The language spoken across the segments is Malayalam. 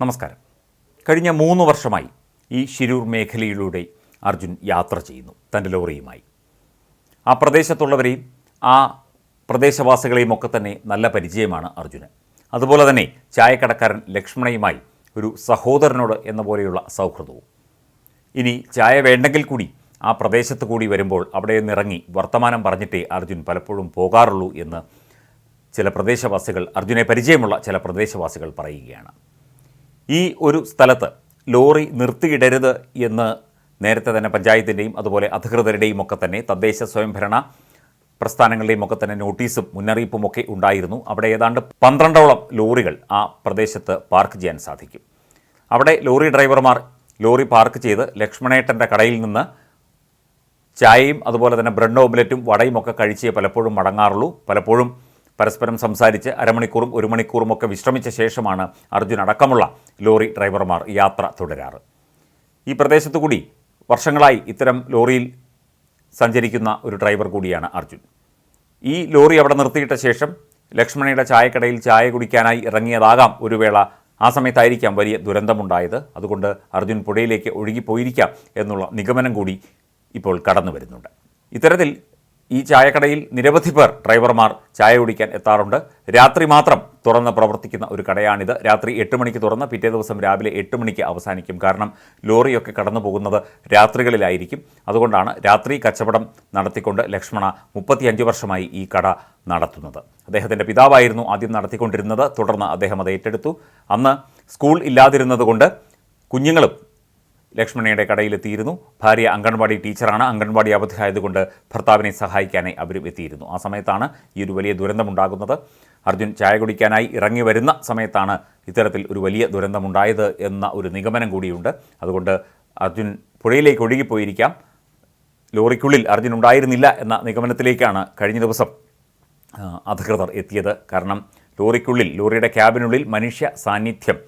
നമസ്കാരം. കഴിഞ്ഞ മൂന്ന് വർഷമായി ഈ ശിരൂർ മേഖലയിലൂടെ അർജുൻ യാത്ര ചെയ്യുന്നു തന്റെ ലോറിയുമായി. ആ പ്രദേശത്തുള്ളവരെയും ആ പ്രദേശവാസികളെയും ഒക്കെ തന്നെ നല്ല പരിചയമാണ് അർജുന്. അതുപോലെ തന്നെ ചായക്കടക്കാരൻ ലക്ഷ്മണയുമായി ഒരു സഹോദരനോട് എന്ന പോലെയുള്ള സൗഹൃദവും. ഇനി ചായ വേണ്ടെങ്കിൽ കൂടി ആ പ്രദേശത്ത് കൂടി വരുമ്പോൾ അവിടെ നിന്നിറങ്ങി വർത്തമാനം പറഞ്ഞിട്ടേ അർജുൻ പലപ്പോഴും പോകാറുള്ളൂ എന്ന് ചില പ്രദേശവാസികൾ അർജുനെ പരിചയമുള്ള ചില പ്രദേശവാസികൾ പറയുകയാണ്. ഈ ഒരു സ്ഥലത്ത് ലോറി നിർത്തിയിടരുത് എന്ന് നേരത്തെ തന്നെ പഞ്ചായത്തിന്റെയും അതുപോലെ അധികൃതരുടെയും ഒക്കെ തന്നെ തദ്ദേശ സ്വയംഭരണ പ്രസ്ഥാനങ്ങളുടെയും ഒക്കെ തന്നെ നോട്ടീസും മുന്നറിയിപ്പും ഒക്കെ ഉണ്ടായിരുന്നു. അവിടെ ഏതാണ്ട് പന്ത്രണ്ടോളം ലോറികൾ ആ പ്രദേശത്ത് പാർക്ക് ചെയ്യാൻ സാധിക്കും. അവിടെ ലോറി ഡ്രൈവർമാർ ലോറി പാർക്ക് ചെയ്ത് ലക്ഷ്മണേട്ടന്റെ കടയിൽ നിന്ന് ചായയും അതുപോലെ തന്നെ ബ്രെഡ് ഓംലെറ്റും വടയും ഒക്കെ കഴിച്ചേ പലപ്പോഴും മടങ്ങാറുള്ളൂ. പലപ്പോഴും പരസ്പരം സംസാരിച്ച് അരമണിക്കൂറും ഒരു മണിക്കൂറും ഒക്കെ വിശ്രമിച്ച ശേഷമാണ് അർജുൻ അടക്കമുള്ള ലോറി ഡ്രൈവർമാർ യാത്ര തുടരാറ്. ഈ പ്രദേശത്തു കൂടി വർഷങ്ങളായി ഇത്തരം ലോറിയിൽ സഞ്ചരിക്കുന്ന ഒരു ഡ്രൈവർ കൂടിയാണ് അർജുൻ. ഈ ലോറി അവിടെ നിർത്തിയിട്ട ശേഷം ലക്ഷ്മണയുടെ ചായക്കടയിൽ ചായ കുടിക്കാനായി ഇറങ്ങിയതാകാം ഒരു വേള. ആ സമയത്തായിരിക്കാം വലിയ ദുരന്തമുണ്ടായത്. അതുകൊണ്ട് അർജുൻ പുഴയിലേക്ക് ഒഴുകിപ്പോയിരിക്കാം എന്നുള്ള നിഗമനം കൂടി ഇപ്പോൾ കടന്നു വരുന്നുണ്ട് ഇത്തരത്തിൽ ഈ ചായക്കടയിൽ നിരവധി പേർ ഡ്രൈവർമാർ ചായ കുടിക്കാൻ എത്താറുണ്ട്. രാത്രി മാത്രം തുറന്ന് പ്രവർത്തിക്കുന്ന ഒരു കടയാണിത്. രാത്രി എട്ട് മണിക്ക് തുറന്ന് പിറ്റേ ദിവസം രാവിലെ എട്ട് മണിക്ക് അവസാനിക്കും. കാരണം ലോറിയൊക്കെ കടന്നു പോകുന്നത് രാത്രികളിലായിരിക്കും. അതുകൊണ്ടാണ് രാത്രി കച്ചവടം നടത്തിക്കൊണ്ട് ലക്ഷ്മണ മുപ്പത്തിയഞ്ച് വർഷമായി ഈ കട നടത്തുന്നത്. അദ്ദേഹത്തിന്റെ പിതാവായിരുന്നു ആദ്യം നടത്തിക്കൊണ്ടിരുന്നത്. തുടർന്ന് അദ്ദേഹം അത് ഏറ്റെടുത്തു. അന്ന് സ്കൂൾ ഇല്ലാതിരുന്നതുകൊണ്ട് കുഞ്ഞുങ്ങളും ലക്ഷ്മണയുടെ കടയിലെത്തിയിരുന്നു. ഭാര്യ അംഗൻവാടി ടീച്ചറാണ്. അംഗൻവാടി അവധിയായതുകൊണ്ട് ഭർത്താവിനെ സഹായിക്കാനായി അവരും എത്തിയിരുന്നു. ആ സമയത്താണ് ഈ ഒരു വലിയ ദുരന്തമുണ്ടാകുന്നത്. അർജുൻ ചായ കുടിക്കാനായി ഇറങ്ങി വരുന്ന സമയത്താണ് ഇത്തരത്തിൽ ഒരു വലിയ ദുരന്തമുണ്ടായത് എന്ന ഒരു നിഗമനം കൂടിയുണ്ട്. അതുകൊണ്ട് അർജുൻ പുഴയിലേക്ക് ഒഴുകിപ്പോയിരിക്കാം. ലോറിക്കുള്ളിൽ അർജുൻ ഉണ്ടായിരുന്നില്ല എന്ന നിഗമനത്തിലേക്കാണ് കഴിഞ്ഞ ദിവസം അധികൃതർ എത്തിയത്. കാരണം ലോറിക്കുള്ളിൽ ലോറിയുടെ ക്യാബിനുള്ളിൽ മനുഷ്യ സാന്നിധ്യം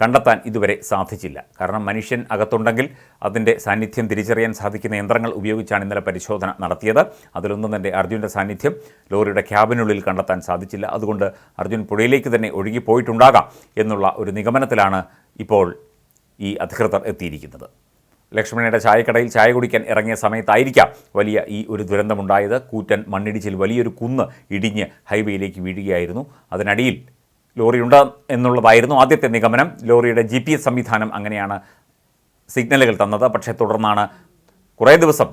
കണ്ടെത്താൻ ഇതുവരെ സാധിച്ചില്ല. കാരണം മനുഷ്യൻ അകത്തുണ്ടെങ്കിൽ അതിന്റെ സാന്നിധ്യം തിരിച്ചറിയാൻ സാധിക്കുന്ന യന്ത്രങ്ങൾ ഉപയോഗിച്ചാണ് ഇന്നലെ പരിശോധന നടത്തിയത്. അതിലൊന്നും തന്നെ അർജുന്റെ സാന്നിധ്യം ലോറിയുടെ ക്യാബിനുള്ളിൽ കണ്ടെത്താൻ സാധിച്ചില്ല. അതുകൊണ്ട് അർജുൻ പുഴയിലേക്ക് തന്നെ ഒഴുകിപ്പോയിട്ടുണ്ടാകാം എന്നുള്ള ഒരു നിഗമനത്തിലാണ് ഇപ്പോൾ ഈ അധികൃതർ എത്തിയിരിക്കുന്നത്. ലക്ഷ്മണയുടെ ചായക്കടയിൽ ചായ കുടിക്കാൻ ഇറങ്ങിയ സമയത്തായിരിക്കാം വലിയ ഈ ഒരു ദുരന്തമുണ്ടായത്. കൂറ്റൻ മണ്ണിടിച്ചിൽ വലിയൊരു കുന്ന് ഇടിഞ്ഞ് ഹൈവേയിലേക്ക് വീഴുകയായിരുന്നു. അതിനടിയിൽ ലോറിയുണ്ട് എന്നുള്ളതായിരുന്നു ആദ്യത്തെ നിഗമനം. ലോറിയുടെ ജി പി എസ് സംവിധാനം അങ്ങനെയാണ് സിഗ്നലുകൾ തന്നത്. പക്ഷേ തുടർന്നാണ് കുറേ ദിവസം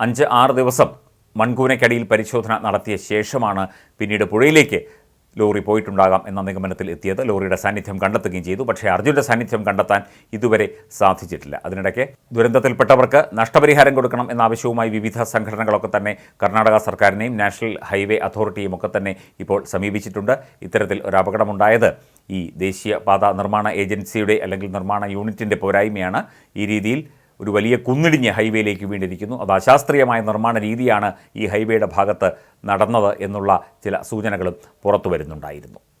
അഞ്ച് ആറ് ദിവസം മൺകൂനയ്ക്കടിയിൽ പരിശോധന നടത്തിയ ശേഷമാണ് പിന്നീട് പുഴയിലേക്ക് ലോറി പോയിട്ടുണ്ടാകാം എന്ന നിഗമനത്തിൽ എത്തിയത്. ലോറിയുടെ സാന്നിധ്യം കണ്ടെത്തുകയും ചെയ്തു. പക്ഷേ അർജുന്റെ സാന്നിധ്യം കണ്ടെത്താൻ ഇതുവരെ സാധിച്ചിട്ടില്ല. അതിനിടയ്ക്ക് ദുരന്തത്തിൽപ്പെട്ടവർക്ക് നഷ്ടപരിഹാരം കൊടുക്കണം എന്ന ആവശ്യവുമായി വിവിധ സംഘടനകളൊക്കെ തന്നെ കർണാടക സർക്കാരിനെയും നാഷണൽ ഹൈവേ അതോറിറ്റിയും ഒക്കെ തന്നെ ഇപ്പോൾ സമീപിച്ചിട്ടുണ്ട്. ഇത്തരത്തിൽ ഒരു അപകടമുണ്ടായത് ഈ ദേശീയ പാത നിർമ്മാണ ഏജൻസിയുടെ അല്ലെങ്കിൽ നിർമ്മാണ യൂണിറ്റിന്റെ പോരായ്മയാണ്. ഈ രീതിയിൽ ഒരു വലിയ കുന്നിടിഞ്ഞ് ഹൈവേയിലേക്ക് വീണ്ടിരിക്കുന്നു അത് അശാസ്ത്രീയമായ നിർമ്മാണ രീതിയാണ് ഈ ഹൈവേയുടെ ഭാഗത്ത് നടന്നത് എന്നുള്ള ചില സൂചനകളും പുറത്തു വരുന്നുണ്ടായിരുന്നു